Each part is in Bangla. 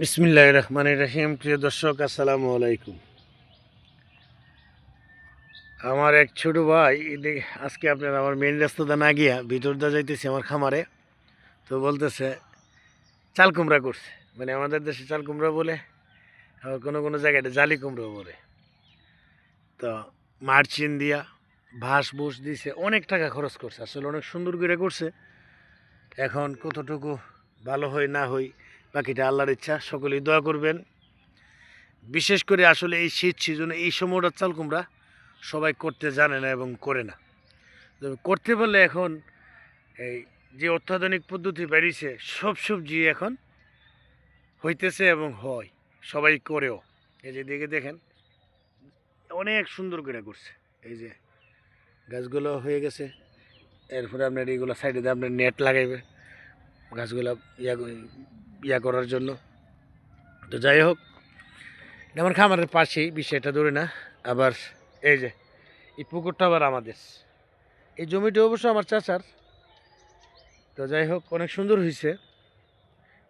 বিসমিল্লাহ রহমান রহিম। প্রিয় দর্শক, আসসালামু আলাইকুম। আমার এক ছোট ভাই আজকে আপনার আমার মেন রাস্তাটা না গিয়া ভিতর দা যাইতেছে আমার খামারে, তো বলতেছে, চাল কুমড়া করছে। মানে আমাদের দেশে চাল কুমড়া বলে, আবার কোনো কোনো জায়গায় জালি কুমড়ো বলে। তো মার্চিন দিয়া ভাস বুস দিছে, অনেক টাকা খরচ করছে। আসলে অনেক সুন্দর করে করছে। এখন কতটুকু ভালো হয় না হয় বাকিটা আল্লাহর ইচ্ছা, সকলেই দোয়া করবেন। বিশেষ করে আসলে এই শীত সিজনে এই সময়টা চাল কুমড়া সবাই করতে জানে না এবং করে না। করতে পারলে এখন এই যে অত্যাধুনিক পদ্ধতি বেরিয়েছে, সব সবজি এখন হইতেছে এবং হয়। সবাই করেও। এই যে দিকে দেখেন, অনেক সুন্দর করে করছে। এই যে গাছগুলো হয়ে গেছে, এরপরে আপনার এইগুলো সাইডে আপনার নেট লাগাইবে। গাছগুলো ইয়া ইয়া করার জন্য। তো যাই হোক, আমার খামারের পাশেই বিষয়টা ধরে না, আবার এই যে, এই পুকুরটা আবার আমাদের। এই জমিটা অবশ্য আমার চাচার। তো যাই হোক, অনেক সুন্দর হয়েছে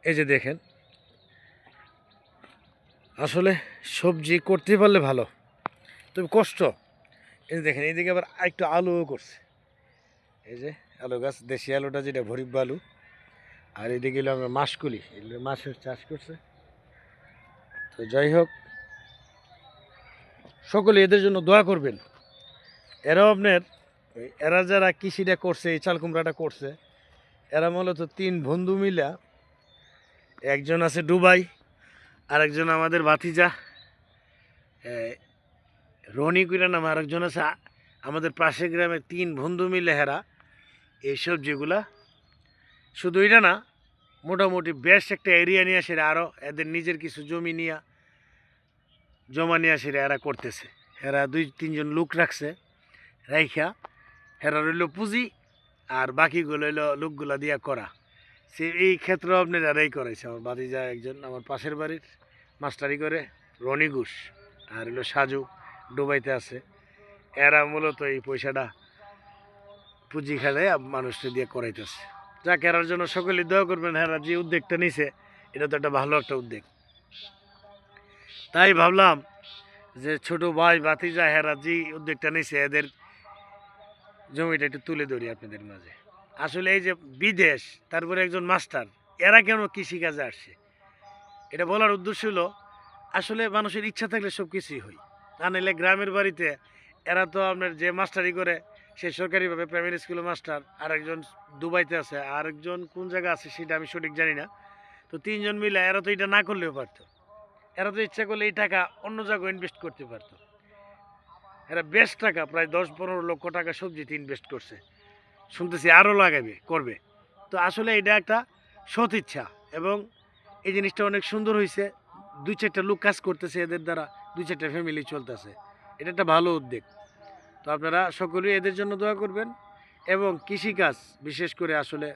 এই যে দেখেন, আসলে সবজি করতে পারলে ভালো, তবে কষ্ট। এই যে দেখেন, এইদিকে আবার একটু আলুও করছে। এই যে, আলু গাছ, দেশি আলুটা যেটা ভরিব আলু আর এদিকে হলো আমরা মাসকুলি, এগুলো মাছের চাষ করছে। তো যাই হোক, সকলে এদের জন্য দোয়া করবেন। এরাও আপনার, এরা যারা কৃষিটা করছে, এই চাল কুমড়াটা করছে, এরা মূলত তিন বন্ধু মিলা, একজন আছে দুবাই, আরেকজন আমাদের বাতিজা রনি কুইরা নামে আরেকজন আছে, আমাদের পাশের গ্রামে তিন বন্ধু মিলে হেরা, এই সবজিগুলা শুধু এটা না, মোটামুটি বেশ একটা এরিয়া নিয়ে সেটা আরও এদের নিজের কিছু জমি নিয়ে, জমা নিয়ে সেটা এরা করতেছে। এরা দুই, তিনজন লোক রাখছে, রাইখা। হেরা রইল পুঁজি আর বাকিগুলো হইল লোকগুলা দিয়া করা। সে এই ক্ষেত্রে আপনার এরাই করাইছে। আমার বাতিজা একজন আমার পাশের বাড়ির, মাস্টারি করে, রনি ঘোষ আর হইল সাজু ডুবাইতে আছে। এরা মূলত এই পয়সাটা পুঁজি খেলে মানুষটা দিয়ে করাইতেছে। যা কেরার জন্য সকলে দোয়া করবেন হ্যাঁ যে উদ্যোগটা নিছে। এটা তো একটা ভালো একটা উদ্যোগ। তাই ভাবলাম যে ছোট ভাই ভাতিজা হেরা যে উদ্যোগটা নিছে, এদের জমিটা একটু তুলে ধরি আপনাদের মাঝে। আসলে এই যে বিদেশ, তারপরে একজন মাস্টার, এরা কেন কৃষিকাজে আসছে? এটা বলার উদ্দেশ্য হলো, আসলে মানুষের ইচ্ছা থাকলে সব কিছুই হয়। তা নাহলে গ্রামের বাড়িতে এরা তো আপনার যে মাস্টারি করে সে সরকারিভাবে প্রাইমারি স্কুলের মাস্টার আরেকজন দুবাইতে আছে, আরেকজন কোন জায়গা আছে সেটা আমি সঠিক জানি না। তো তিনজন মিলে এরা তো এটা না করলেও পারতো। এরা তো ইচ্ছা করলে এই টাকা অন্য জায়গায় ইনভেস্ট করতে পারতো। এরা বেশ টাকা, প্রায় দশ পনেরো লক্ষ টাকা সবজিতে ইনভেস্ট করছে। শুনতেছি আরও লাগাবে, করবে। তো আসলে এটা একটা সৎ ইচ্ছা এবং এই জিনিসটা অনেক সুন্দর হয়েছে দুই চারটা লোক কাজ করতেছে এদের দ্বারা, দুই চারটা ফ্যামিলি চলতেছে। এটা একটা ভালো উদ্যোগ। তো আপনারা সকলেই এদের জন্য দোয়া করবেন এবং কৃষিকাজ, বিশেষ করে আসলে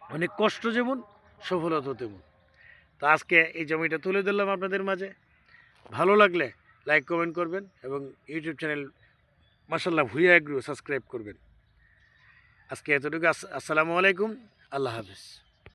অনেক কষ্ট যেমন সফলতা তেমন। তো আজকে এই জমিটা তুলে ধরলাম আপনাদের মাঝে। ভালো লাগলে লাইক কমেন্ট করবেন এবং ইউটিউব চ্যানেল মাসাল্লাহ ভুইয়া এগ্রু সাবস্ক্রাইব করবেন। আজকে এতটুকু, আস- আসসালামু আলাইকুম, আল্লাহ হাফিজ।